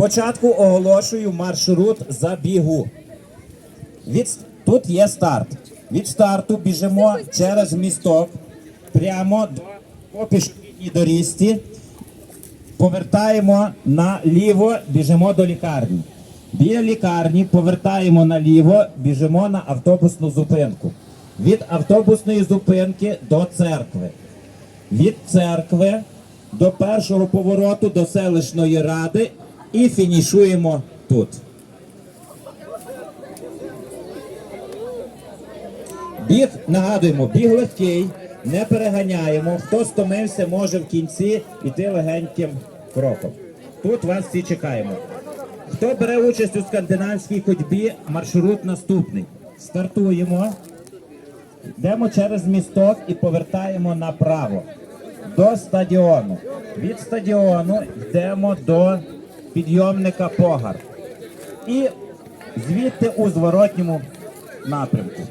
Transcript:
Спочатку оголошую маршрут забігу. Від, тут є старт. Від старту біжимо через місток прямо до, пішохідній доріжці. Повертаємо наліво, біжимо до лікарні. Біля лікарні повертаємо наліво, біжимо на автобусну зупинку. Від автобусної зупинки до церкви. Від церкви до першого повороту до селищної ради і фінішуємо тут. Біг, нагадуємо, біг легкий, не переганяємо. Хто стомився, може в кінці йти легеньким кроком. Тут вас всі чекаємо. Хто бере участь у скандинавській ходьбі, маршрут наступний. Стартуємо, йдемо через місток і повертаємо направо до стадіону. Від стадіону йдемо до підйомника Погар. І звідти у зворотньому напрямку.